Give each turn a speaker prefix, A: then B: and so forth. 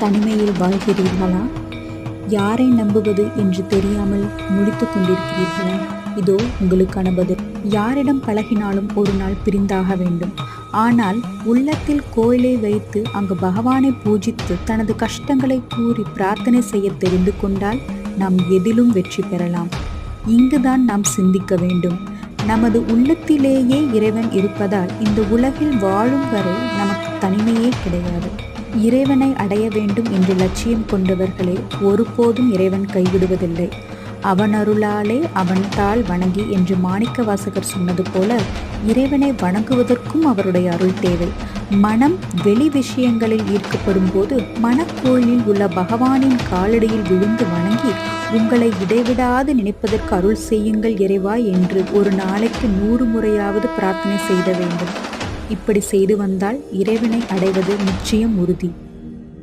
A: தனிமையில் வாழ்கிறீர்களா? யாரை நம்புவது என்று தெரியாமல் முடித்து கொண்டிருக்கிறீர்களா? இதோ உங்களுக்கான பதில். யாரிடம் பழகினாலும் ஒரு நாள் பிரிந்தாக வேண்டும். ஆனால் உள்ளத்தில் கோயிலை வைத்து அங்கு பகவானை பூஜித்து தனது கஷ்டங்களை கூறி பிரார்த்தனை செய்ய தெரிந்து கொண்டால் நாம் எதிலும் வெற்றி பெறலாம். இங்குதான் நாம் சிந்திக்க வேண்டும். நமது உள்ளத்திலேயே இறைவன் இருப்பதால் இந்த உலகில் வாழும் வரை நமக்கு தனிமையே கிடையாது. இறைவனை அடைய வேண்டும் என்று லட்சியம் கொண்டவர்களே ஒருபோதும் இறைவன் கைவிடுவதில்லை. அவன் அருளாலே அவன் தாள் வணங்கி என்று மாணிக்க வாசகர் சொன்னது போல இறைவனை வணங்குவதற்கும் அவருடைய அருள் தேவை. மனம் வெளி விஷயங்களில் ஈர்க்கப்படும் போது மனக்கோயிலில் உள்ள பகவானின் காலடியில் விழுந்து வணங்கி உங்களை இடைவிடாது நினைப்பதற்கு அருள் செய்யுங்கள் இறைவா என்று ஒரு நாளைக்கு நூறு முறையாவது பிரார்த்தனை செய்த வேண்டும். இப்படி செய்து வந்தால் இறைவனை அடைவது நிச்சயம் உறுதி.